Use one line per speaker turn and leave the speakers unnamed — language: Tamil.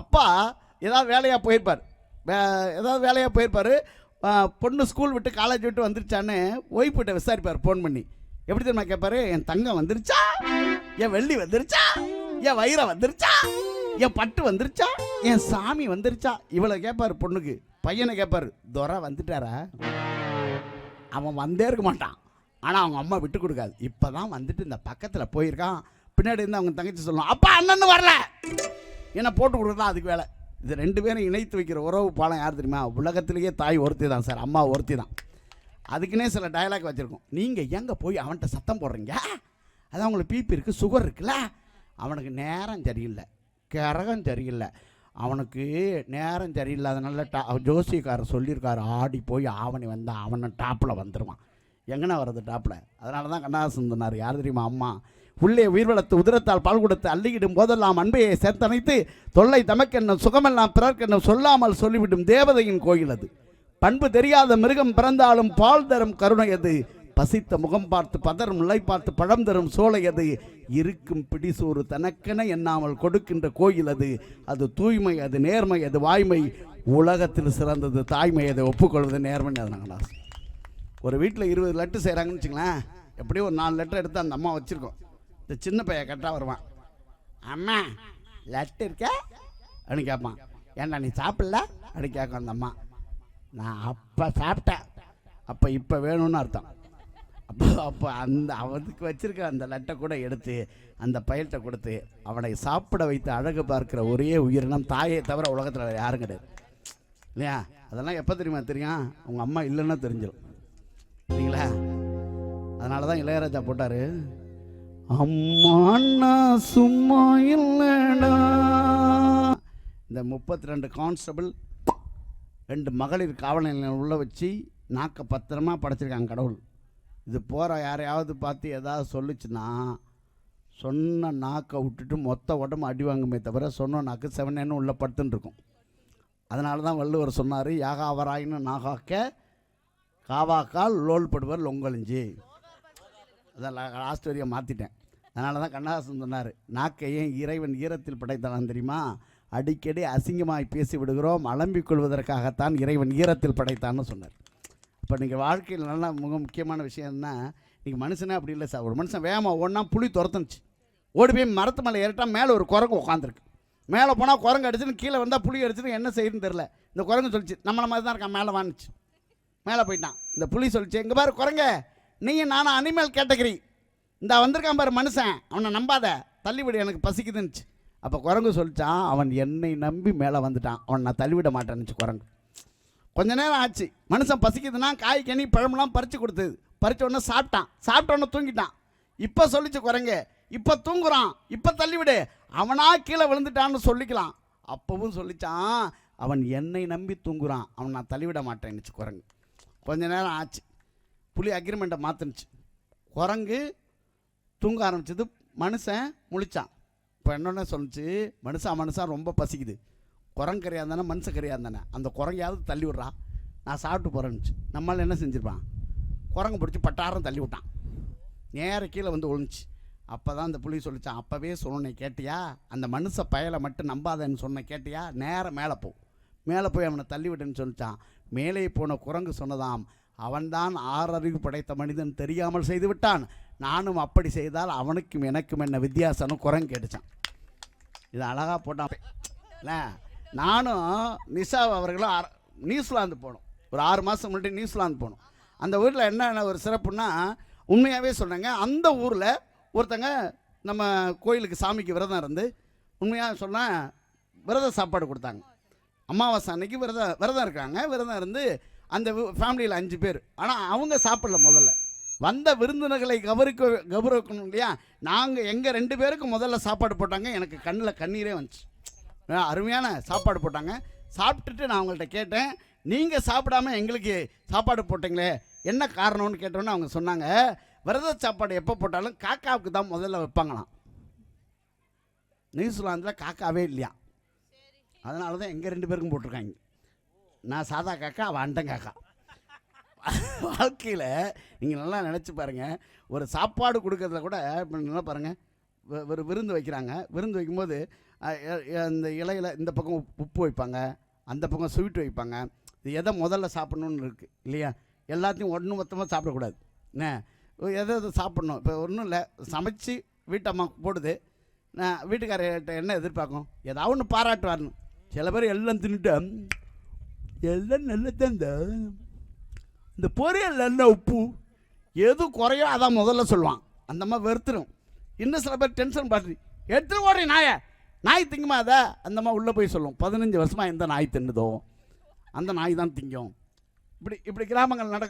அப்பா ஏதாவது வேலையாக போயிருப்பார். வே ஏதாவது வேலையாக போயிருப்பார். பொண்ணு ஸ்கூல் விட்டு காலேஜ் விட்டு வந்துருச்சான்னு ஒய்ஃப்கிட்ட விசாரிப்பார் ஃபோன் பண்ணி. எப்படி தெரியுமா கேட்பாரு என் தங்கம் வந்துருச்சா? என் வெள்ளி வந்துருச்சா? என் வைரம் வந்துருச்சா? என் பட்டு வந்துருச்சா? என் சாமி வந்துருச்சா? இவளை கேட்பாரு பொண்ணுக்கு. பையனை கேட்பாரு துரை வந்துட்டாரா? அவன் வந்தே இருக்க மாட்டான். ஆனால் அவங்க அம்மா விட்டு கொடுக்காது. இப்போ தான் வந்துட்டு இந்த பக்கத்தில் போயிருக்கான். பின்னாடி இருந்து அவங்க தங்கச்சி சொல்லுவான் அப்பா அண்ணன்னு வரல. என்னை போட்டு கொடுக்குறதா அதுக்கு வேலை? இது ரெண்டு பேரும் இணைத்து வைக்கிற உறவு பாலம் யார் தெரியுமா? உலகத்திலேயே தாய் ஒருத்தி தான் சார் அம்மா ஒருத்தி தான். அதுக்குன்னே சில டயலாக் வச்சுருக்கோம். நீங்கள் எங்கே போய் அவன்கிட்ட சத்தம் போடுறீங்க? அதான் உங்களுக்கு பிபி இருக்குது சுகர் இருக்குல்ல? அவனுக்கு நேரம் சரியில்லை கிரகம் சரியில்லை. அவனுக்கு நேரம் சரியில்லாதனால டா ஜோசியக்காரர் சொல்லியிருக்காரு ஆடி போய் ஆவணி வந்தால் அவனை டாப்பில் வந்துடுவான் எங்கண்ணா வர்றது டாப்பில் அதனால தான் கண்ணாசன் சொன்னார் யார் தெரியுமா அம்மா? உள்ளே உயிர் வளர்த்து உதிரத்தால் பால் கொடுத்து அள்ளியிடும் போதெல்லாம் அன்பையை சேர்த்தனைத்து தொல்லை தமக்கென்னும் சுகமெல்லாம் பிறர்க்கென்னும் சொல்லாமல் சொல்லிவிடும் தேவதையின் கோயில் அது. பண்பு தெரியாத மிருகம் பிறந்தாலும் பால் தரும் கருணை அது. பசித்த முகம் பார்த்து பதரும் முல்லை பார்த்து பழம் தரும் சோலை அது. இருக்கும் பிடிசோறு தனக்கென எண்ணாமல் கொடுக்கின்ற கோயில் அது. அது தூய்மை அது நேர்மை அது வாய்மை. உலகத்தில் சிறந்தது தாய்மை அதை ஒப்புக்கொள்வது நேர்மை அதனால ஒரு வீட்டில் இருபது லட்டு செய்கிறாங்கன்னு வச்சுங்களேன் எப்படியும் ஒரு நாலு லெட்டர் எடுத்து அந்த அம்மா வச்சுருக்கோம். இந்த சின்ன பையன் கரெக்டாக வருவான். அம்மா லட்டு இருக்க? அப்படின்னு கேட்பான் ஏன்டா நீ சாப்பிடல? அப்படின்னு கேட்கும் அந்த அம்மா. நான் அப்போ சாப்பிட்டேன். அப்போ இப்போ வேணும்னு அர்த்தம். அப்போ அப்போ அந்த அவனுக்கு வச்சிருக்க அந்த லட்டை கூட எடுத்து அந்த பயல்கிட்ட கொடுத்து அவனை சாப்பிட வைத்து அழகு பார்க்குற ஒரே உயிரினம் தாயை தவிர உலகத்தில் யாரும் கிடையாது. இல்லையா? அதெல்லாம் எப்போ தெரியுமா? தெரியும்? உங்கள் அம்மா இல்லைன்னா தெரிஞ்சிடும் இல்லைங்களா அதனால தான் இளையராஜா போட்டார். அம்மா நான் சும்மா இல்லைடா. இந்த முப்பத்தி ரெண்டு கான்ஸ்டபிள் ரெண்டு மகளிர் காவல் நிலையம் உள்ள வச்சு நாக்க பத்திரமா படைச்சிருக்காங்க கடவுள். இது போகிற யாரையாவது பார்த்து ஏதாவது சொல்லுச்சுன்னா சொன்ன நாக்கை விட்டுட்டு மொத்த உடம்பு அடி வாங்குமே தவிர சொன்ன நாக்கு செவனேன்னு உள்ள படுத்துன்னு இருக்கும். அதனால தான் வள்ளுவர் சொன்னார் யாகாவராயின்னு நாகாக்க காவாக்கால் லோல் படுவர் லொங்கலிஞ்சி. அதான் லாஸ்ட் வரியை மாற்றிட்டேன் அதனால தான் கண்ணதாசன் சொன்னார் நாக்கை ஏன் இறைவன் ஈரத்தில் படைத்தவன் தெரியுமா? அடிக்கடி அசிங்கமாய் பேசி விடுகிறோம் அலம்பிக் கொள்வதற்காகத்தான் இறைவன் ஈரத்தில் படைத்தான்னு சொன்னார். இப்போ நீங்கள் வாழ்க்கையில் நல்லா மிக முக்கியமான விஷயம் நீங்கள் மனுஷனே அப்படி இல்லை சார். ஒரு மனுஷன் வேகமாக ஓடினா புளி துரத்துனுச்சு. ஓடி போய் மரத்து மேலே ஏறிட்டா மேலே ஒரு குரங்கு உட்காந்துருக்கு மேலே போனால் குரங்கு அடிச்சுன்னு கீழே வந்தால் புளி அடிச்சுன்னு என்ன செய்யுதுன்னு தெரில இந்த குரங்கு சொல்லிச்சு நம்மள மாதிரி தான் இருக்கான் மேலே வாணுச்சு மேலே போயிட்டான். இந்த புளி சொல்லிச்சு எங்கே பாரு குரங்க நீங்கள் நானும் அனிமல் கேட்டகரி. இந்த வந்திருக்கான் பாரு மனுஷன். அவனை நம்பாத. தள்ளிவிடு எனக்கு பசிக்குதுன்னுச்சு. அப்போ குரங்கு சொல்லித்தான் அவன் என்னை நம்பி மேலே வந்துட்டான். அவன் நான் தள்ளிவிட மாட்டேன்னுச்சு குரங்கு. கொஞ்ச நேரம் ஆச்சு. மனுஷன் பசிக்குதுன்னா காய் கனி பழமெல்லாம் பறித்து கொடுத்தது பறிச்ச உடனே சாப்பிட்டான். சாப்பிட்ட உடனே தூங்கிட்டான். இப்போ சொல்லிச்சு குரங்கு. இப்போ தூங்குறான். இப்போ தள்ளிவிடு. அவனா கீழே விழுந்துட்டான்னு சொல்லிக்கலாம். அப்பவும் சொல்லிச்சான் அவன் என்னை நம்பி தூங்குறான். அவன் நான் தள்ளிவிட மாட்டேன்னுச்சு குரங்கு. கொஞ்ச நேரம் ஆச்சு. புலி அக்ரிமெண்ட்டை மாற்றுனுச்சு குரங்கு தூங்க ஆரம்பிச்சது மனுஷன் முழிச்சான். இப்போ என்னென்ன சொல்லிச்சு மனுஷன் மனுஷன் ரொம்ப பசிக்குது. குரங்கு கறியாக இருந்தானே மனுஷ கறியாக இருந்தானே அந்த குரங்கையாவது தள்ளி விட்றா நான் சாப்பிட்டு போகிறேன்னுச்சு நம்மளால் என்ன செஞ்சுருப்பான்? குரங்கு பிடிச்சி பட்டாரம் தள்ளி விட்டான். நேர கீழே வந்து விழுந்துச்சு. அப்போ தான் அந்த புலி சொல்லிச்சான் அப்போவே சொன்னேன் கேட்டியா? அந்த மனுஷ பயலை மட்டும் நம்பாதன்னு சொன்ன கேட்டியா? நேரம் மேலே போ. மேலே போய் அவனை தள்ளி விட்டுன்னு சொல்லிச்சான். மேலே போன குரங்கு சொன்னதாம் அவன்தான் ஆறறிவு படைத்த மனிதன் தெரியாமல் செய்துவிட்டான். நானும் அப்படி செய்தால் அவனுக்கும் எனக்கும் என்ன வித்தியாசம்னு குரங்கு கேட்டுச்சான். இது அழகாக போட்டான் இல்லை நானும் நிஷா அவர்களும் நியூசிலாந்து போனோம். ஒரு ஆறு மாதம் முன்னாடி நியூசிலாந்து போனோம். அந்த ஊரில் என்னென்ன ஒரு சிறப்புன்னா உண்மையாகவே சொன்னாங்க அந்த ஊரில் ஒருத்தங்க நம்ம கோயிலுக்கு சாமிக்கு விரதம் இருந்து உண்மையாக சொன்னால் விரத சாப்பாடு கொடுத்தாங்க. அமாவாசை அன்னைக்கு விரதம் விரதம் இருக்காங்க. விரதம் இருந்து அந்த ஃபேமிலியில் அஞ்சு பேர். ஆனால் அவங்க சாப்பிடல முதல்ல. வந்த விருந்தினர்களை கவரிக்க கௌரவிக்கணும் இல்லையா? நாங்கள் எங்கள் ரெண்டு பேருக்கும் முதல்ல சாப்பாடு போட்டாங்க. எனக்கு கண்ணில் கண்ணீரே வந்துச்சு. அருமையான சாப்பாடு போட்டாங்க. சாப்பிட்டுட்டு நான் அவங்கள்ட்ட கேட்டேன். நீங்கள் சாப்பிடாம எங்களுக்கு சாப்பாடு போட்டிங்களே என்ன காரணம்னு கேட்டோன்னு அவங்க சொன்னாங்க விரத சாப்பாடு எப்போ போட்டாலும் காக்காவுக்கு தான் முதல்ல வைப்பாங்களாம். நியூசிலாந்தில் காக்காவே இல்லையா அதனால தான் எங்கள் ரெண்டு பேருக்கும் போட்டிருக்காங்க. நான் சாதா காக்கா அவன் அண்டன் காக்கா. வாழ்க்கையில் நீங்கள் நல்லா நினச்சி பாருங்கள் ஒரு சாப்பாடு கொடுக்கறதுல கூட இப்போ நல்லா பாருங்கள் ஒரு விருந்து வைக்கிறாங்க. விருந்து வைக்கும்போது இந்த இலையில் இந்த பக்கம் உப்பு- உப்பு வைப்பாங்க. அந்த பக்கம் ஸ்வீட் வைப்பாங்க. இது எதை முதல்ல சாப்பிட்ணுன்னு இருக்குது இல்லையா? எல்லாத்தையும் ஒன்று மொத்தமாக சாப்பிடக்கூடாது. என்ன? எதை எதை சாப்பிட்ணும்? இப்போ ஒன்றும் இல்லை. சமைச்சு வீட்டம்மா போடுது. நான் வீட்டுக்காரர்கிட்ட என்ன எதிர்பார்க்கும்? ஏதாவது ஒன்று பாராட்டுவார்னு சில பேர் எல்லாம் தின்னுட்டு எல்லாம் நல்லதான் இந்த இந்த பொரியல் நல்ல உப்பு எது குறையோ அதான் முதல்ல சொல்லுவான். அந்த மாதிரி வெறுத்துரும். இன்னும் சில பேர் டென்ஷன் பாட்டு எடுத்துட்டு ஓடி நாயை. நாய் திங்குமா அதை? அந்த மாதிரி உள்ளே போய் சொல்லும். பதினஞ்சு வருஷமாக எந்த நாய் தின்னுதோ அந்த நாய் தான் திங்கும். இப்படி இப்படி கிராமங்கள் நடக்கும்